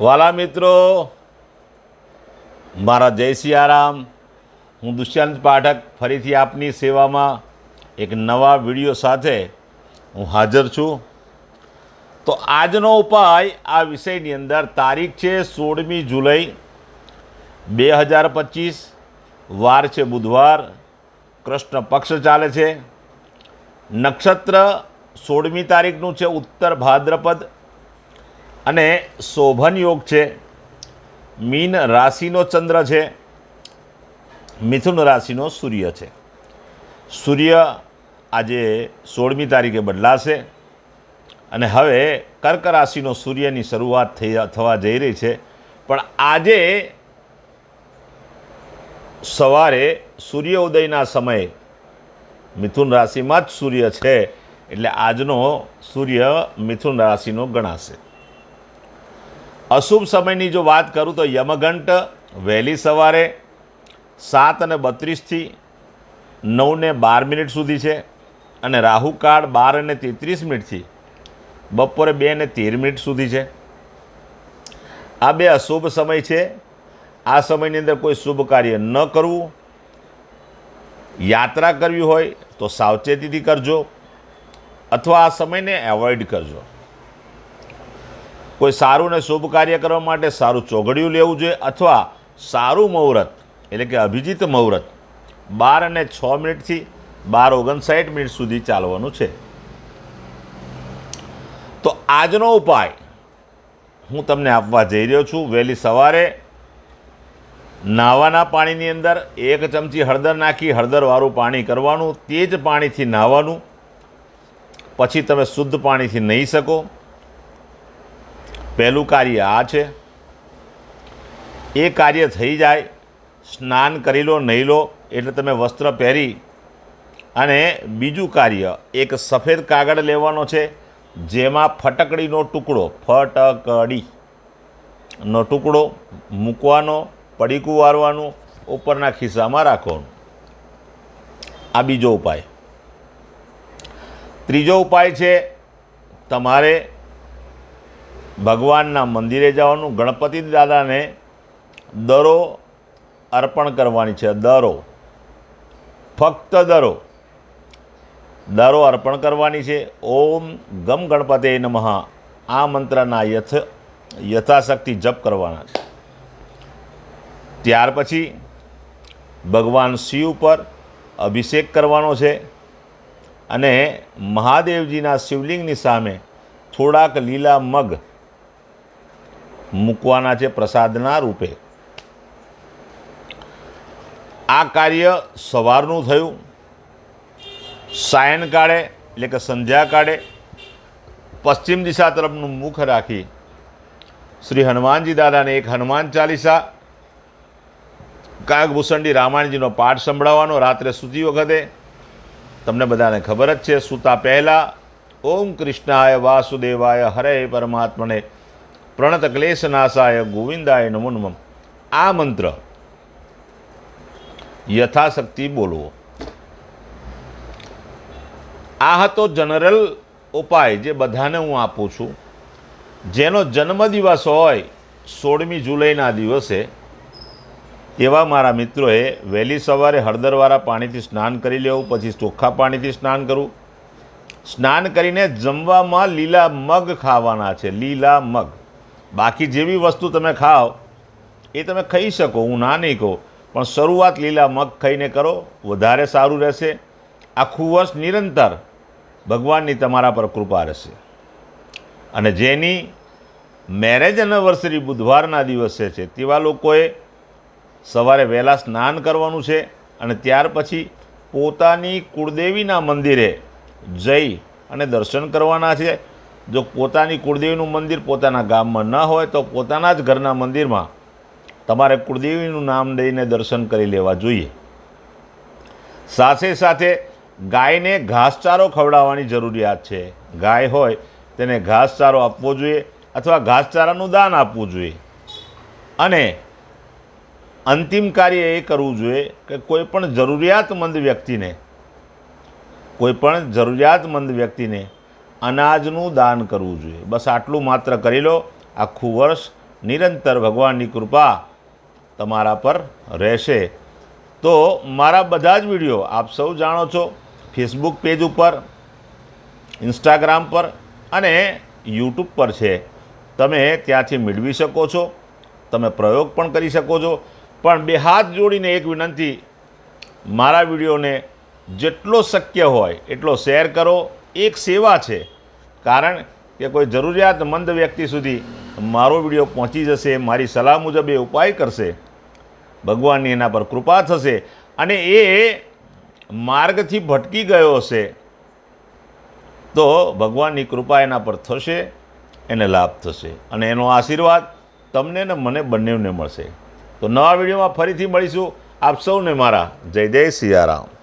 વાલા મિત્રો, મારા જય સિયારામ હું દુષ્યંત પાઠક ફરીથી આપની સેવામાં એક નવા વીડિયો સાથે હું હાજર છું. તો આજનો ઉપાય આ વિષયની અંદર તારીખ છે સોળમી જુલાઈ બે હજાર પચીસ. વાર છે બુધવાર. કૃષ્ણ પક્ષ ચાલે છે. નક્ષત્ર સોળમી તારીખનું છે ઉત્તર ભાદ્રપદ. અને શોભન યોગ છે, મીન રાશિનો ચંદ્ર છે, મિથુન રાશિનો સૂર્ય છે. સૂર્ય આજે સોળમી તારીખે બદલાશે અને હવે કર્ક રાશિનો સૂર્યની શરૂઆત થઈ થવા જઈ રહી છે. પણ આજે સવારે સૂર્ય ઉદયના સમયે મિથુન રાશિમાં જ સૂર્ય છે, એટલે આજનો સૂર્ય મિથુન રાશિનો ગણાશે. અશુભ સમયની જો વાત કરું તો યમઘંટ વહેલી સવારે સાત અને બત્રીસથી નવ ને બાર મિનિટ સુધી છે અને રાહુકાળ બાર અને તેત્રીસ મિનિટથી બપોરે બે ને તેર મિનિટ સુધી છે. આ બે અશુભ સમય છે. આ સમયની અંદર કોઈ શુભ કાર્ય ન કરવું. યાત્રા કરવી હોય તો સાવચેતીથી કરજો. અથવા આ સમયને એવોઇડ કરજો. કોઈ સારું ને શુભ કાર્ય કરવા માટે સારું ચોઘડિયું લેવું જોઈએ અથવા સારું મુહૂર્ત, એટલે કે અભિજીત મુહૂર્ત. બાર અને છ મિનિટથી બાર ઓગણસાઠ મિનિટ સુધી ચાલવાનું છે. તો આજનો ઉપાય હું તમને આપવા જઈ રહ્યો છું. વહેલી સવારે નાવાના પાણીની અંદર એક ચમચી હળદર નાખી, હળદરવાળું પાણી કરવાનું, તે જ પાણીથી નાહવાનું પછી તમે શુદ્ધ પાણીથી નહીં શકો. પહેલું કાર્ય આ છે. એ કાર્ય થઈ જાય, સ્નાન કરી લો, નહીં લો, એટલે તમે વસ્ત્ર પહેરી અને બીજું કાર્ય, એક સફેદ કાગળ લેવાનો છે, જેમાં ફટકડીનો ટુકડો, ફટકડી નો ટુકડો મૂકવાનો, પડીકું વારવાનું, ઉપરના ખિસ્સામાં રાખવાનું. આ બીજો ઉપાય. ત્રીજો ઉપાય છે, તમારે ભગવાનના મંદિરે જવાનું, ગણપતિ દાદાને દરો અર્પણ કરવાની છે, દરો. ફક્ત દરો. દરો અર્પણ કરવાની છે. ઓમ ગમ ગણપતે નમઃ. આ મંત્રના યથ, યથાશક્તિ જપ કરવાના છે. ત્યાર પછી ભગવાન શિવ પર અભિષેક કરવાનો છે અને મહાદેવજીના શિવલિંગની સામે થોડાક લીલા મગ મૂકવાના છે પ્રસાદના રૂપે. આ કાર્ય સવારનું થયું. સાયનકાળે એટલે કે સંધ્યાકાળે પશ્ચિમ દિશા તરફનું મુખ રાખી શ્રી હનુમાનજી દાદાને એક હનુમાન ચાલીસા, કાગભૂષણજી રામાયણજીનો પાઠ સંભળાવવાનો રાત્રે સૂતી વખતે. તમને બધાને ખબર જ છે, સૂતા પહેલાં, ઓમ કૃષ્ણાય વાસુદેવાય હરે પરમાત્મને પ્રણત ક્લેશનાશાય ગોવિંદાય નમો નમઃ. આ મંત્ર યથાશક્તિ બોલવો. આ હતો જનરલ ઉપાય જે બધાને હું આપું છું. જેનો જન્મદિવસ હોય સોળમી જુલાઈના દિવસે, એવા મારા મિત્રોએ વહેલી સવારે હળદરવાળા પાણીથી સ્નાન કરી લેવું, પછી ચોખ્ખા પાણીથી સ્નાન કરવું. સ્નાન કરીને જમવામાં લીલા મગ ખાવાના છે, લીલા મગ. બાકી જેવી વસ્તુ તમે ખાઓ, એ તમે ખાઈ શકો, હું ના નહીં કહું. પણ શરૂઆત લીલા મગ ખાઈને કરો, વધારે સારું રહેશે. આખું વર્ષ નિરંતર ભગવાનની તમારા પર કૃપા રહેશે. અને જેની મેરેજ એનિવર્સરી બુધવારના દિવસે છે, તેવા લોકોએ સવારે વહેલા સ્નાન કરવાનું છે અને ત્યાર પછી પોતાની કુળદેવીના મંદિરે જઈ અને દર્શન કરવાના છે. જો પોતાની કુળદેવીનું મંદિર પોતાના ગામમાં ન હોય, તો પોતાના જ ઘરના મંદિરમાં તમારે કુળદેવીનું નામ લઈને દર્શન કરી લેવા જોઈએ. સાથે સાથે ગાયને ઘાસચારો ખવડાવવાની જરૂરિયાત છે. ગાય હોય તેને ઘાસચારો આપવો જોઈએ અથવા ઘાસચારાનું દાન આપવું જોઈએ. અને અંતિમ કાર્ય એ કરવું જોઈએ કે કોઈ પણ જરૂરિયાતમંદ વ્યક્તિને, કોઈ પણ જરૂરિયાતમંદ વ્યક્તિને અનાજનું દાન કરવું જોઈએ. બસ આટલું માત્ર કરી લો. આખું વર્ષ નિરંતર ભગવાનની કૃપા તમારા પર રહેશે. તો મારા બધા જ વીડિયો આપ સૌ જાણો છો. ફેસબુક પેજ ઉપર ઇન્સ્ટાગ્રામ પર અને યુટ્યુબ પર છે. તમે ત્યાંથી મેળવી શકો છો. તમે પ્રયોગ પણ કરી શકો છો. પણ બે હાથ જોડીને એક વિનંતી, મારા વિડીયોને જેટલો શક્ય હોય એટલો શેર કરો. એક સેવા છે. કારણ કે કોઈ જરૂરિયાતમંદ વ્યક્તિ સુધી મારો વીડિયો પહોંચી જશે, મારી સલાહ મુજબ એ ઉપાય કરશે, ભગવાનની એના પર કૃપા થશે અને એ માર્ગથી ભટકી ગયો હશે, તો ભગવાનની કૃપા એના પર થશે, એને લાભ થશે. અને એનો આશીર્વાદ તમને ને મને બંનેને મળશે. તો નવા વિડીયોમાં ફરીથી મળીશું. આપ સૌને મારા જય જય સિયારામ.